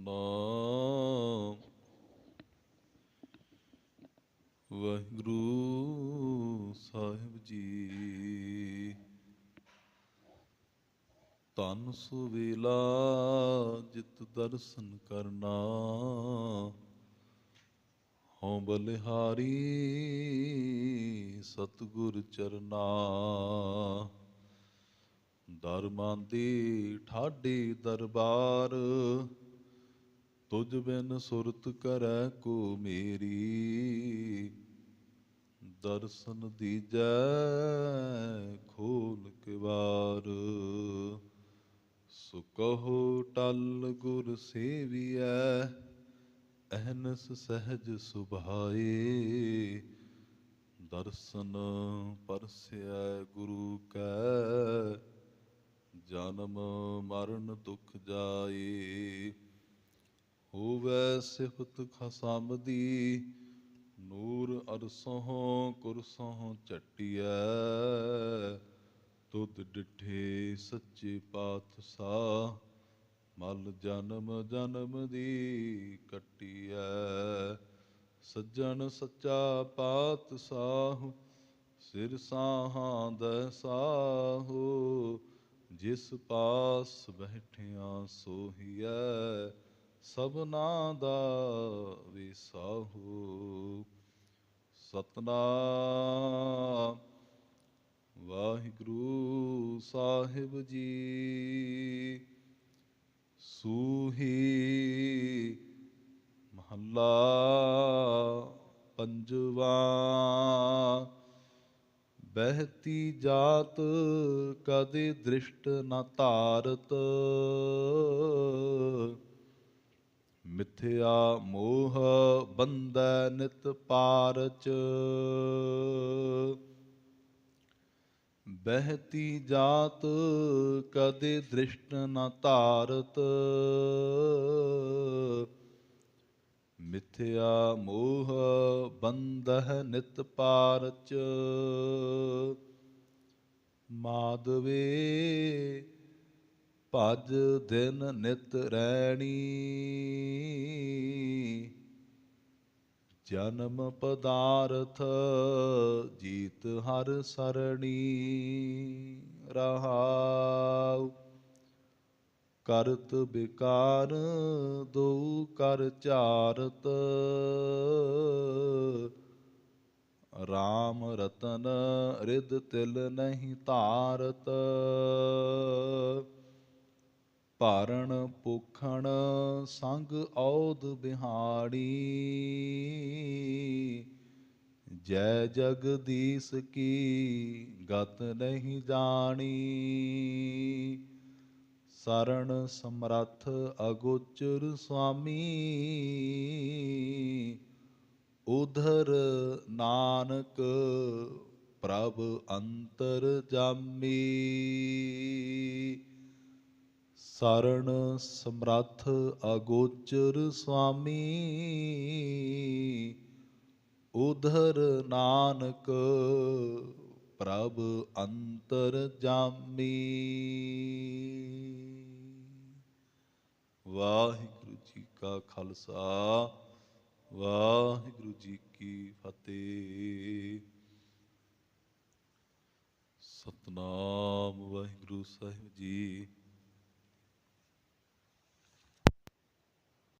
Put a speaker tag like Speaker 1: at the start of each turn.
Speaker 1: ਸਤਨਾਮ ਵਾਹਿਗੁਰੂ ਸਾਹਿਬ ਜੀ ਤਨ ਸੁਵੇਲਾ ਜਿਤ ਦਰਸ਼ਨ ਕਰਨਾ, ਹਉ ਬਲਿਹਾਰੀ ਸਤਿਗੁਰ ਚਰਨਾ। ਦਰਮਾਂ ਦੀ ਠਾਡੀ ਦਰਬਾਰ ਤੁਝ ਬਿਨ ਸੁਰਤ ਕਰੈ ਕੋ ਮੇਰੀ। ਦਰਸ਼ਨ ਦੀਜੈ ਖੋਲ ਕੇ ਵਾਰ। ਟਲ ਗੁਰ ਸੇਵੀਐ, ਅਹਨਸ ਸਹਿਜ ਸੁਭਾਏ। ਦਰਸ਼ਨ ਪਰਸਿਆ ਗੁਰੂ ਕੈ, ਜਨਮ ਮਰਨ ਦੁਖ ਜਾਏ। ਸਿਫਤ ਖਸਮ ਦੀ ਨੂਰ ਅਰਸੋਂ ਕੁਰਸੋਂ ਚਟਿਐ ਤੁਧ ਡਿਠੇ ਸੱਚੇ ਪਾਤਸ਼ਾਹ, ਮਲ ਜਨਮ ਜਨਮ ਦੀ ਕੱਟਿਐ। ਸੱਜਣ ਸੱਚਾ ਪਾਤਸ਼ਾਹ, ਸਿਰ ਸਾਹਾਂ ਦਾ ਸਾਹੋ। ਜਿਸ ਪਾਸ ਬੈਠਿਆ ਸੋਹੀਐ ਸਭਨਾ ਦਾ ਵਿਸਾਹੋ ਸਤਨਾਮ ਵਾਹਿਗੁਰੂ ਸਾਹਿਬ ਜੀ, ਸੂਹੀ ਮਹੱਲਾ ਪੰਜਵਾ। ਬਹਿਤੀ ਜਾਤ ਕਦੇ ਦ੍ਰਿਸ਼ਟ ਨਾ ਧਾਰਤ। ਮਿਥਿਆ ਮੋਹ ਬੰਧੈ ਨਿਤ ਪਾਰਚ। ਬਹਿਤੀ ਜਾਤ ਕਦੇ ਦ੍ਰਿਸ਼ਟ ਨ ਧਾਰਤ। ਮਿਥਿਆ ਮੋਹ ਬੰਧਹ ਨਿਤ ਪਾਰਚ। ਮਾਧਵੇ, ਭਜ ਦਿਨ ਨਿਤ ਰਹਿਣੀ ਜਨਮ ਪਦਾਰਥ ਜੀਤ ਹਰ ਸਰਣੀ ਰਹਾਉ। ਕਰਤ ਬਿਕਾਰ ਦੋ ਕਰ ਚਾਰਤ RAM ਰਤਨ ਰਿਦ ਤਿਲ ਨਹੀਂ ਧਾਰਤ। ਭਾਰਣ ਭੁਖਣ ਸੰਗ ਔਦ ਬਿਹਾੜੀ। ਜੈ ਜਗਦੀਸ਼ ਕੀ ਗਤ ਨਹੀਂ ਜਾਣੀ। ਸਰਣ ਸਮਰੱਥ ਅਗੋਚਰ ਸੁਆਮੀ। ਉਧਰ ਨਾਨਕ ਪ੍ਰਭ ਅੰਤਰ ਜਾਮੀ। ਸਰਣ ਸਮਰੱਥ ਅਗੋਚਰ ਸੁਆਮੀ। ਉਧਰ ਨਾਨਕ ਪ੍ਰਭ ਅੰਤਰ ਜਾਮੀ। ਵਾਹਿਗੁਰੂ ਜੀ ਕਾ ਖਾਲਸਾ, ਵਾਹਿਗੁਰੂ ਜੀ ਕੀ ਫਤਿਹ। ਸਤਨਾਮ ਵਾਹਿਗੁਰੂ ਸਾਹਿਬ ਜੀ।